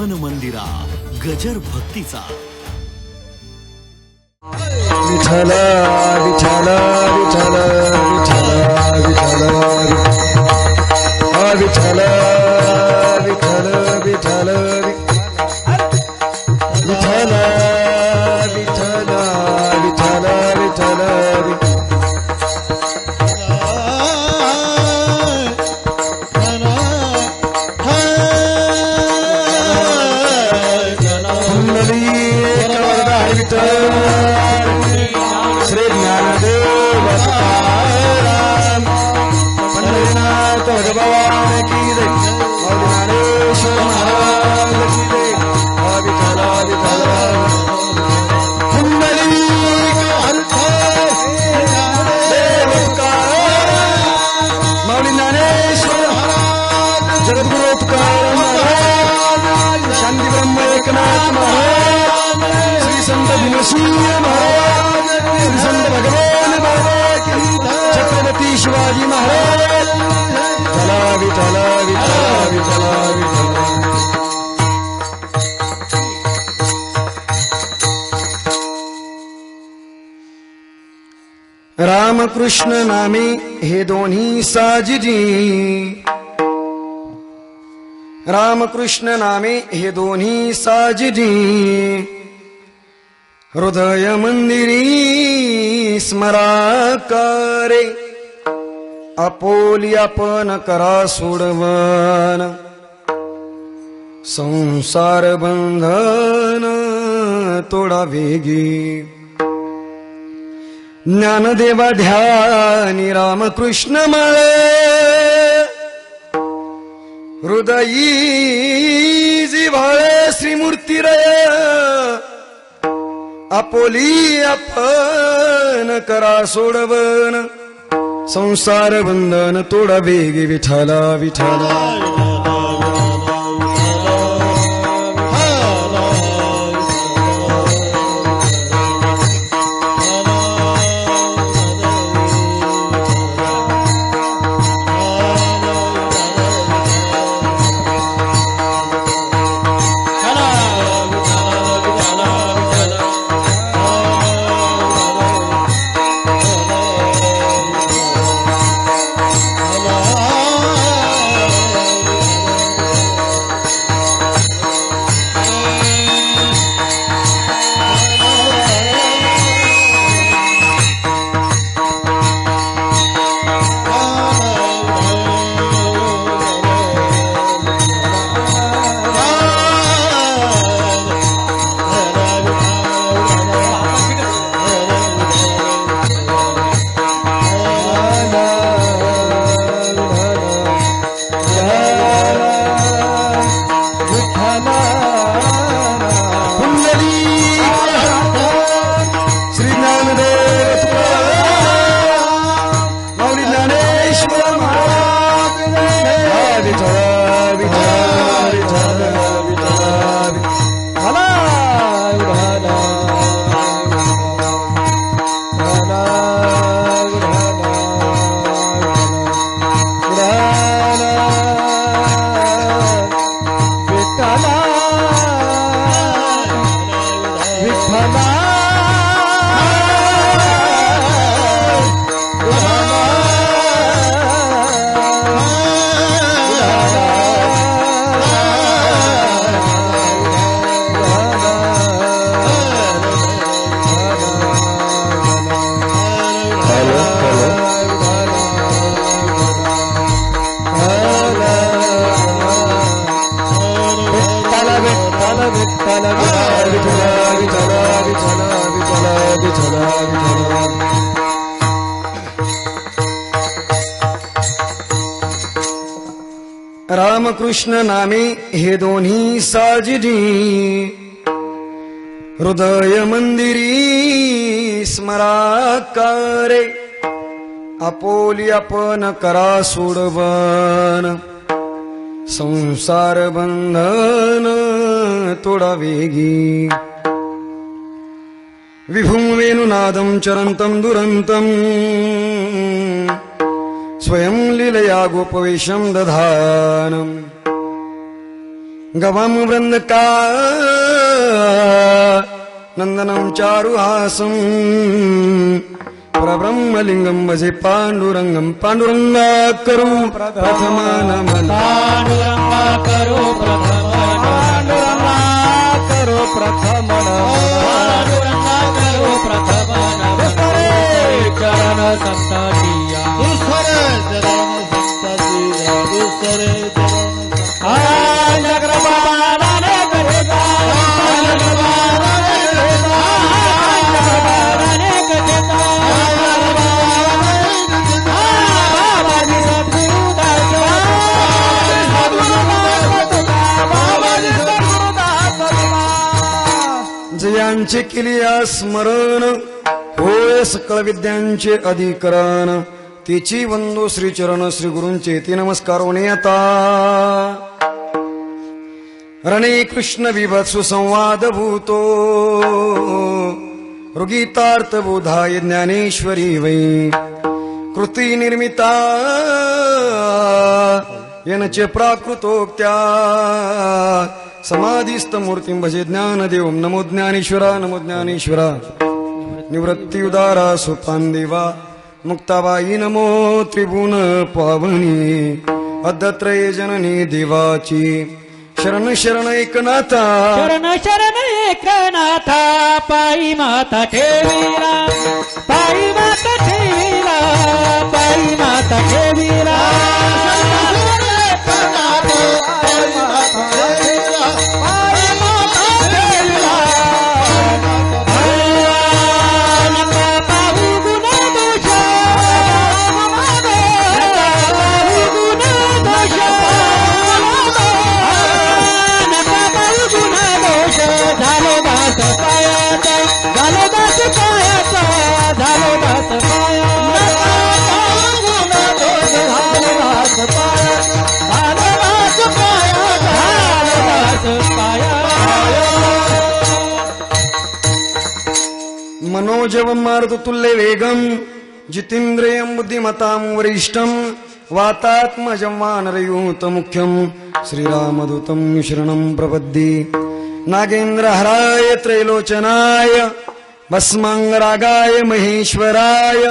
मन मंदिरा गजर भक्तीचा. विठ्ठल विठ्ठल विठ्ठल विठ्ठल विठ्ठल. विठ्ठल. Victor. रामकृष्ण नामे हे दोन्ही साजिजी रामकृष्ण नामे हे दोन्ही साजिजी हृदय मंदिरी स्मराकारे अपोली आपण करा सोडवन संसार बंधन तोडा वेगी ज्ञानदेवा ध्यानी रामकृष्ण माळे. हृदयी जिव्हाळे श्रीमूर्ती रय आपोली आपण करा सोडवन संसार बंधन तोडा बेगी विठाला विठाला कृष्ण नामे हे दोन्ही साजिजी हृदय मंदिरी स्मराकारे आपोली आपण करा सोडवन संसार बंधन तोडा वेगी विभुं वेणुनादं चरन्तं दुरन्तम् स्वयं लीलया गोपवेशं दधानम् गवाम वृन्दका नन्दनं चारुहासम् प्रब्रह्मलिङ्गं भजे पाण्डुरङ्गं। पाण्डुरङ्गाकरु प्रथमानमना पांडुरंगा करो प्रथम पांडुरंगा करो प्रथम करो प्रथम चरण संततिया दुसरे चरण संततिया दुसरे त्यांचे केली स्मरण. होय सकळ विद्यांचे अधिकरण. तिची वंदो श्रीचरण श्री गुरूंचे ती नमस्कार आता रणे कृष्ण विभत्सु संवाद भूतो. ऋगीतार्थ बोधाय ज्ञानेश्वरी वै. कृती निर्मिता. येनचे प्राकृतोक्त्या. समाधिस्थ मूर्तीं भजे ज्ञानदेवं नमो ज्ञानेश्वरा नमो ज्ञानेश्वरा। निवृत्ती उदारा सोपान देवा मुक्ताबाई नमो त्रिभुवन पावनी अद्दत्रय जननी देवाची। शरण शरण एकनाथा। शरण शरण एकनाथा पायी माता ठेवीला। पायी माता ठेवीला पायी माता ठेवीला। जवम्मार्तुल्य वेगम् जितेन्द्रियम् बुद्धिमताम् वरिष्ठम् वातात्मजम्मानरयूत वानरयूतमुख्यम् श्रीरामदूतम् शरणम् प्रपद्ये नागेन्द्रहराय त्रैलोचनाय भस्माङ्गरागाय महेश्वराय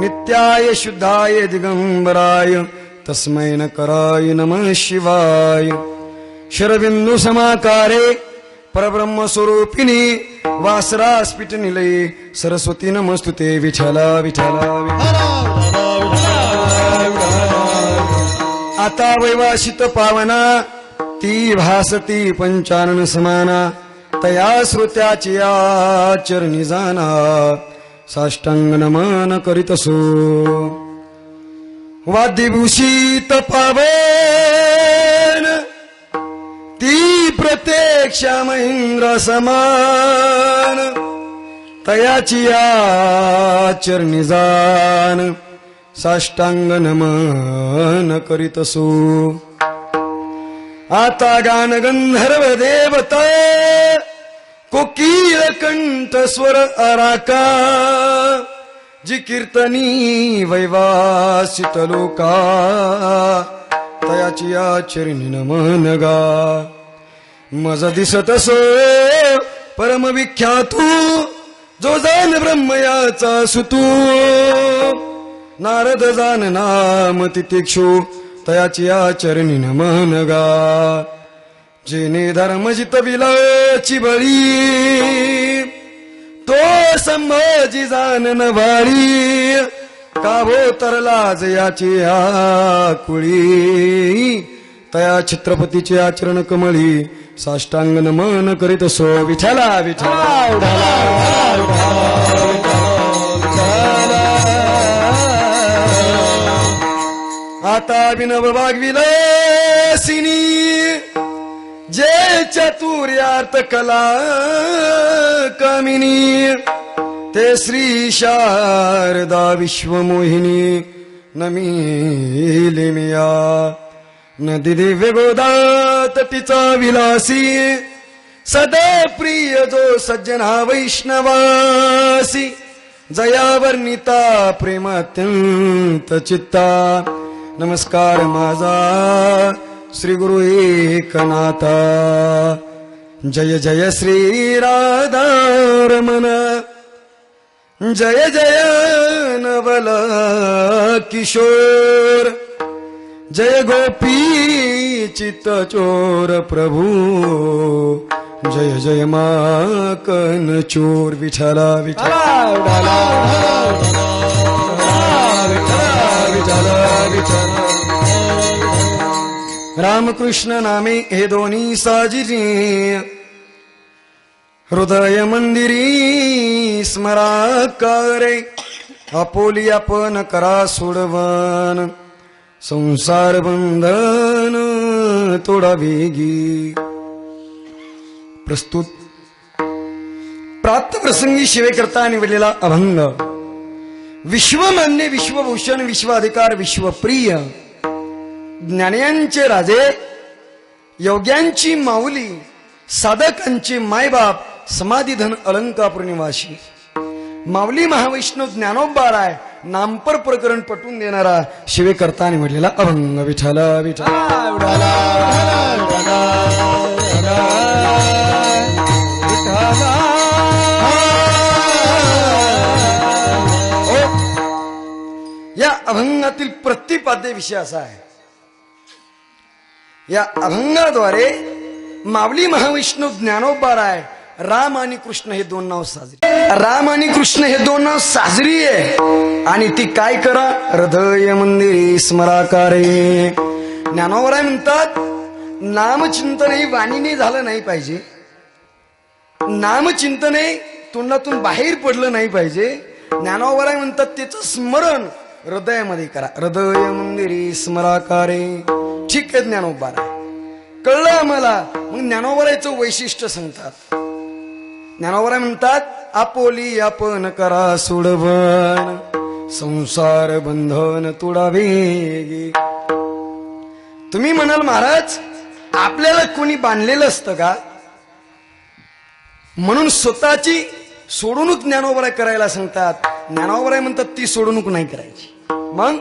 नित्याय शुद्धाय दिगम्बराय तस्मै नकराय नमः शिवाय शरबिन्दुसमाकारे परब्रह्मस्वरूपिणी वासरास्फिट निलये सरस्वती नमस्तुते विठला विठला आता वैवाशित पावना ती भासती पंचानन समाना तया श्रोत्याची आचरणी जाना साष्टांग नमन करीतसो वाद्यभूषित पावे प्रत्यक्ष महेंद्र समान तयाची चरणी जान साष्टांग नमन करीतसो आता गान गंधर्व देवता कोकील कंठ स्वर अराका जी कीर्तनी वैवासित लोका तयाची आचरणी नमन गा मज दिसत सो परम हो. जो जान ब्रह्मयाचा सुतू. नारद जान नाम तितिक्षु. तयाची आचरणी नमन गा. जेने धर्मजित विलाची बळी. तो संभाजी जानन भारी. काभो याची जयाची आकुळी. तया छत्रपतीचे आचरण कमळी. साष्टांग नमन करीत सो विठाला विठाला आता विनव वागविलासिनी जे चतुर्यार्थ कला कामिनी ते श्री शारदा विश्वमोहिनी नमी लिमिया नदी वेगोदात तिचा विलासी सदा प्रिय जो सज्जना वैष्णवासी. जयावर्णिता प्रेमात्यंत चित्ता. नमस्कार माझा श्री गुरु एकनाथा. जय जय श्री राधारमण. जय जय नवल किशोर. जय गोपी चित्त चोर प्रभू। जय जय माकन चोर विठला विठला विठला विठला रामकृष्ण नामे हे दोन्ही साजिरी। हृदय मंदिरी स्मराकारे। आपोली आपण करा सोडवण। संसार बंधन तोडा वेगी प्रस्तुत. प्राप्तप्रसंगी शिवे करता निवडलेला अभंग. विश्वमान्य विश्वभूषण विश्वाधिकार विश्वप्रिय. ज्ञानियांचे राजे योग्यांची माऊली साधकांचे मायबाप समाधीधन अलंकापूर निवासी. माऊली महाविष्णू ज्ञानोबाराय नामपर प्रकरण पटवून देणारा शिवेकर्ता निवडलेला अभंग विठल विठला या अभंगातील प्रतिपाद्य विषय असा आहे. या अभंगाद्वारे मावली महाविष्णू ज्ञानोबाराय राम आणि कृष्ण हे दोन नाव साजरी. राम आणि कृष्ण हे दोन नाव साजरी आहे. आणि ती काय करा? हृदय मंदिरी स्मराकारे. ज्ञानोबराय म्हणतात नामचिंतन हे वाणीने झालं नाही पाहिजे. नामचिंतन हे तोंडातून बाहेर पडलं नाही पाहिजे. ज्ञानोबराय म्हणतात त्याचं स्मरण हृदयामध्ये करा. हृदय मंदिरी स्मराकारे. ठीक आहे ज्ञानोबाराय. कळलं आम्हाला? मग ज्ञानोबरायचं वैशिष्ट्य सांगतात. ज्ञानोबराय म्हणतात आपोली आपण करा सोडवण. संसार बंधन तुडावे तुम्ही म्हणाल महाराज आपल्याला कोणी बांधलेलं असतं का? म्हणून स्वतःची सोडवणूक ज्ञानोबराय करायला सांगतात. ज्ञानोबराय म्हणतात ती सोडवणूक नाही करायची. मग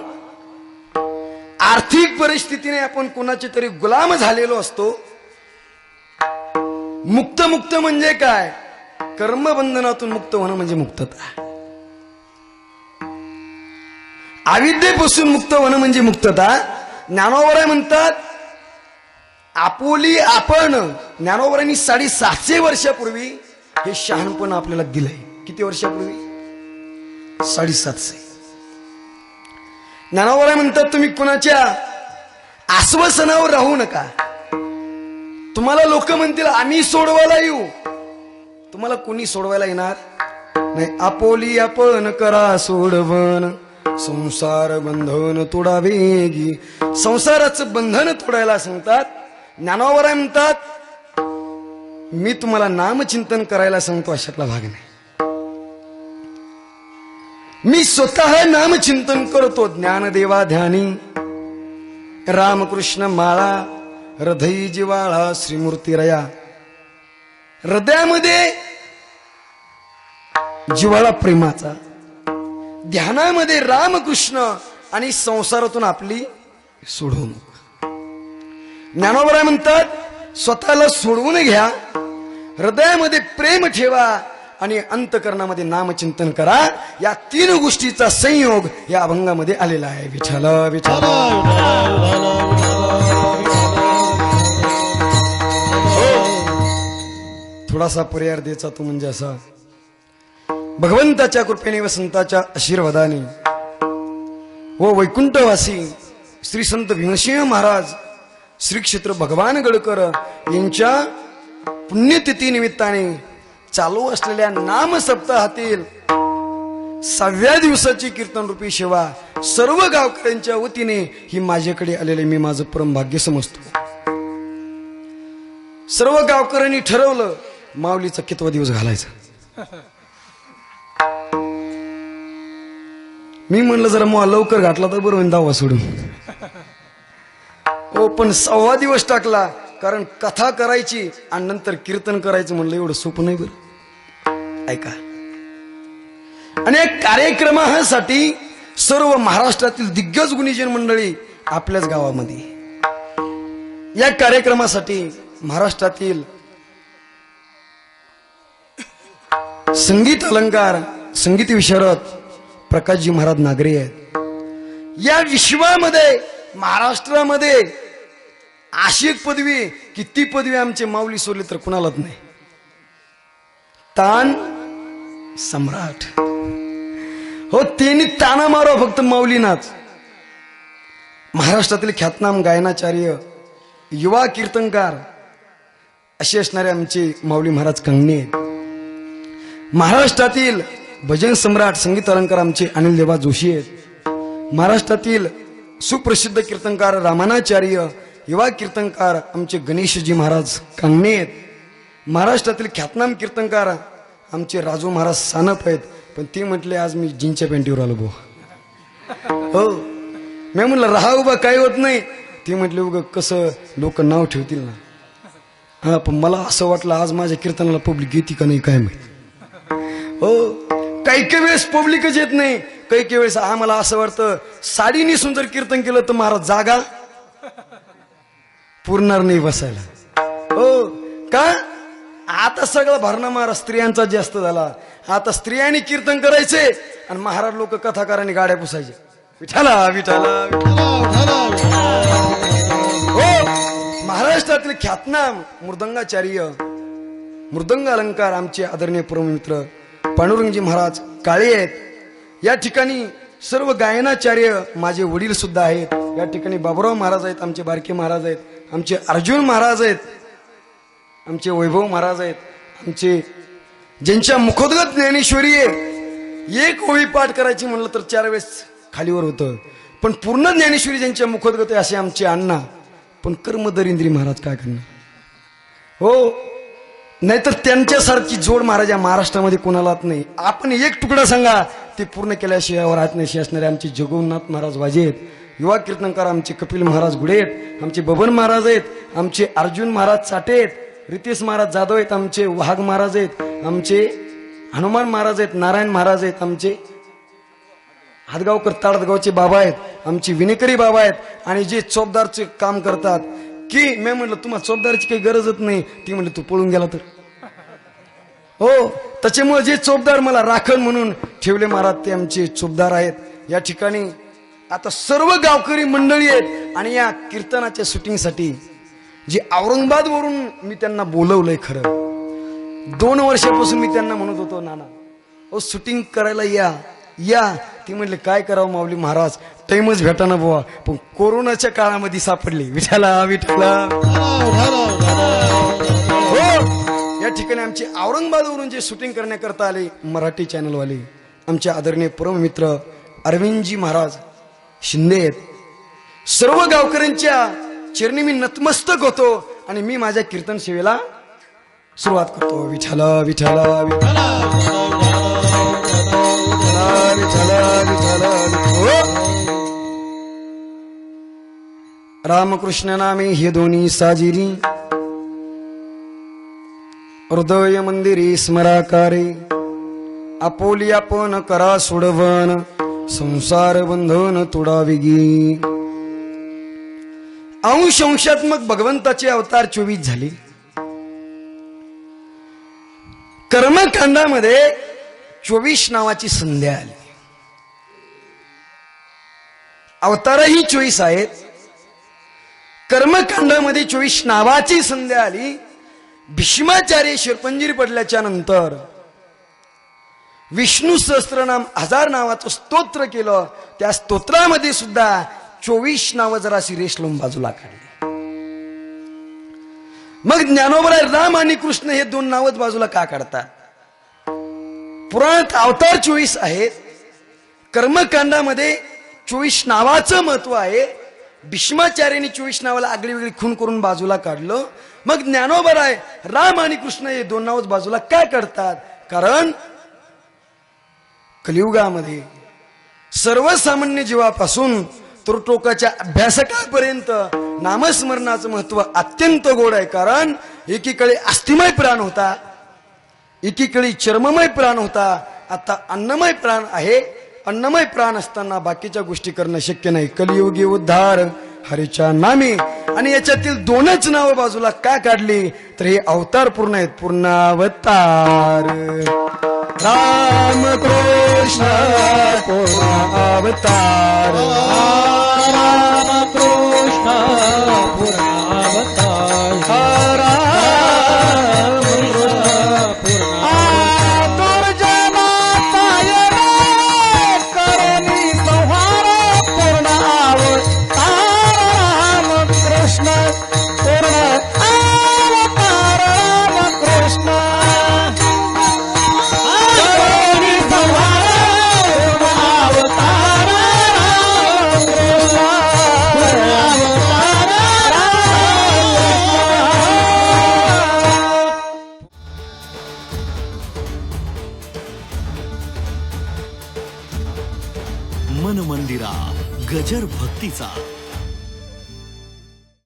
आर्थिक परिस्थितीने आपण कोणाचे तरी गुलाम झालेलो असतो. मुक्त मुक्त म्हणजे काय? कर्मबंधनातून मुक्त होणं म्हणजे मुक्तता. अविद्येपासून मुक्त होणं म्हणजे मुक्तता. ज्ञानोबराय म्हणतात आपोली आपण ज्ञानोबरांनी साडेसातशे वर्षापूर्वी हे शहाणपण आपल्याला दिलंय. किती वर्षापूर्वी? साडेसातशे. ज्ञानोबराय म्हणतात तुम्ही कुणाच्या आश्वासनावर राहू नका. तुम्हाला लोक म्हणतील आम्ही सोडवायला येऊ. तुम्हाला कुणी सोडवायला येणार? नाही आपोली आपण करा सोडवण. संसार बंधन तोडावेगी संसाराचं बंधन तोडायला सांगतात ज्ञानावर म्हणतात मी तुम्हाला नामचिंतन करायला सांगतो अशातला भाग नाही. मी स्वतः नामचिंतन करतो ज्ञानदेवा ध्यानी. रामकृष्ण माळा हृदय जिवाळा श्रीमूर्ती रया. हृदयामध्ये जीवाला प्रेमाचा ध्यानामध्ये रामकृष्ण आणि संसारातून आपली सोडवून ज्ञानोबराय म्हणतात स्वतःला सोडवून घ्या हृदयामध्ये प्रेम ठेवा आणि अंतकरणामध्ये नामचिंतन करा. या तीन गोष्टीचा संयोग या अभंगामध्ये आलेला आहे. विचार विचार थोडासा पर्याय द्यायचा तो म्हणजे असा भगवंताच्या कृपेने व संताच्या आशीर्वादाने व वैकुंठवासी श्री संत भीमसिंह महाराज श्री क्षेत्र भगवान गडकर यांच्या पुण्यतिथी निमित्ताने चालू असलेल्या नाम सप्ताहातील सहाव्या दिवसाची कीर्तन रूपी सेवा सर्व गावकऱ्यांच्या वतीने ही माझ्याकडे आलेले मी माझं परम भाग्य समजतो. सर्व गावकऱ्यांनी ठरवलं माऊलीचा कितवा दिवस घालायचा? मी म्हणलं जरा मग लवकर घातला तर बरं होईल दावा सोडून. हो पण सव्वा दिवस टाकला कारण कथा करायची आणि नंतर कीर्तन करायचं म्हणलं एवढं सोपं नाही बरं. ऐका. आणि या कार्यक्रमासाठी सर्व महाराष्ट्रातील दिग्गज गुणीजन मंडळी आपल्याच गावामध्ये. या कार्यक्रमासाठी महाराष्ट्रातील संगीत अलंकार संगीत विशारद प्रकाशजी महाराज नागरे आहेत. या विश्वामध्ये महाराष्ट्रामध्ये अशी एक पदवी किती ती पदवी आमचे माऊली सोडली तर कुणालाच नाही. तान सम्राट. हो त्यांनी ताना मारो फक्त माऊलीनाच. महाराष्ट्रातील ख्यातनाम गायनाचार्य युवा कीर्तनकार असे असणारे आमचे माऊली महाराज कंगणे आहेत. महाराष्ट्रातील भजन सम्राट संगीत अलंकार आमचे अनिल देवा जोशी आहेत. महाराष्ट्रातील सुप्रसिद्ध कीर्तनकार रामानाचार्य युवा कीर्तनकार आमचे गणेशजी महाराज कांगणे आहेत. महाराष्ट्रातील ख्यातनाम कीर्तनकार आमचे राजू महाराज सानप आहेत. पण ते म्हटले आज मी जीनच्या पेंटीवर आलो भाऊ. हो. मी म्हणलं राहा उभा काही होत नाही. ते म्हटले उगं कसं लोक नाव ठेवतील ना. हा पण मला असं वाटलं आज माझ्या कीर्तनाला पब्लिक येते का नाही काय माहिती. हो. काही काही वेळेस पब्लिकच येत नाही. काही काही वेळेस आम्हाला असं वाटतं साडीनी सुंदर कीर्तन केलं तर महाराज जागा. पुरणार नाही बसायला. हो. का? आता सगळं भरणा महाराज स्त्रियांचा जास्त झाला. आता स्त्रियांनी कीर्तन करायचे आणि महाराज लोक कथाकारांनी गाड्या पुसायचे. विठाला विठाला हो. महाराष्ट्रातील ख्यातनाम मृदंगाचार्य मृदंग अलंकार आमचे आदरणीय परममित्र पांडुरंगजी महाराज काळे आहेत. या ठिकाणी सर्व गायनाचार्य माझे वडील सुद्धा आहेत. या ठिकाणी बाबुराव महाराज आहेत आमचे बारके महाराज आहेत आमचे अर्जुन महाराज आहेत आमचे वैभव महाराज आहेत आमचे ज्यांच्या मुखोद्गत ज्ञानेश्वरी आहे एक ओळी पाठ करायची म्हणलं तर चार वेळेस खालीवर होतं. पण पूर्ण ज्ञानेश्वरी ज्यांच्या मुखोद्गत आहे असे आमचे अण्णा. पण कर्मदरिंद्री महाराज काय करणार? हो नाहीतर त्यांच्यासारखी जोड महाराज महाराष्ट्रामध्ये कोणालाच नाही. आपण एक तुकडा सांगा ते पूर्ण केल्याशिवाय राहत नाही. असणारे आमचे जगन्नाथ महाराज वाजेत आहेत. युवा कीर्तनकार आमचे कपिल महाराज गुडेत आमचे बबन महाराज आहेत. आमचे अर्जुन महाराज चाटे आहेत. रितेश महाराज जाधव आहेत. आमचे वाघ महाराज आहेत. आमचे हनुमान महाराज आहेत. नारायण महाराज आहेत. आमचे हातगावकर ताडगावचे बाबा आहेत. आमची विनेकरी बाबा आहेत. आणि जे चोपदारचे काम करतात की मी म्हटलं तुम्हाला चोपदाराची काही गरजच नाही. ती म्हणली तू पळून गेला तर. हो त्याच्यामुळे जे चोपदार मला राखण म्हणून ठेवले महाराज ते आमचे चोपदार आहेत. या ठिकाणी आता सर्व गावकरी मंडळी आहेत आणि या कीर्तनाच्या शूटिंगसाठी जे औरंगाबाद वरून मी त्यांना बोलवलंय खरं. दोन वर्षापासून मी त्यांना म्हणत होतो नाना ओ शूटिंग करायला या या ती म्हणले काय करावं माऊली महाराज? टाइमच भेटाना बुवा. पण कोरोनाच्या काळामध्ये सापडले. विठाला विठाला हो! या ठिकाणी आमचे औरंगाबादवरून जे शूटिंग करण्याकरता आले मराठी चॅनलवाले आमचे आदरणीय परममित्र अरविंदजी महाराज शिंदे आहेत. सर्व गावकऱ्यांच्या चरणी मी नतमस्तक होतो आणि मी माझ्या कीर्तन सेवेला सुरुवात करतो. विठाला विठाला विठाला रामकृष्ण नामे हे दोन्ही साजिरी। हृदय मंदिरी स्मराकारे आपोली आपण करा सोडवण संसार बंधन तुडाविगी अंश अंशात्मक भगवंताचे अवतार चोवीस झाले। कर्मकांडामध्ये चोवीस नावाची संध्या आली। अवतारही चोवीस आहेत। कर्मकांडामध्ये चोवीस नावाची संध्या आली. भीष्माचार्य शिरपंजीर पडल्याच्या नंतर विष्णू सहस्त्रनाम हजार नावाचं स्तोत्र केलं. त्या स्तोत्रामध्ये सुद्धा चोवीस नावं जरा शिरेश लोम बाजूला काढली. मग ज्ञानोबराय राम आणि कृष्ण हे दोन नावच बाजूला का काढतात? पुराणात अवतार चोवीस आहेत. कर्मकांडामध्ये चोवीस नावाचं महत्त्व आहे. भीष्माचार्यांनी चोवीस नावाला आगळी वेगळी खून करून बाजूला काढलं. मग ज्ञानोबराय राम आणि कृष्ण हे दोन नावच बाजूला काय करतात? कारण कलियुगामध्ये सर्वसामान्य जीवापासून तुरटोकाच्या अभ्यासकापर्यंत नामस्मरणाचं महत्त्व अत्यंत गोड आहे. कारण एकीकडे अस्थिमय प्राण होता एकीकडे चर्ममय प्राण होता. आता अन्नमय प्राण आहे. अन्नमय प्राण असताना बाकीच्या गोष्टी करणं शक्य नाही. कलियुगी उद्धार हरीच्या नामी. आणि याच्यातील दोनच नावं बाजूला का काढली? तर हे अवतार पूर्ण आहेत. पूर्ण अवतार राम कृष्ण पूर्ण अवतार राम कृष्ण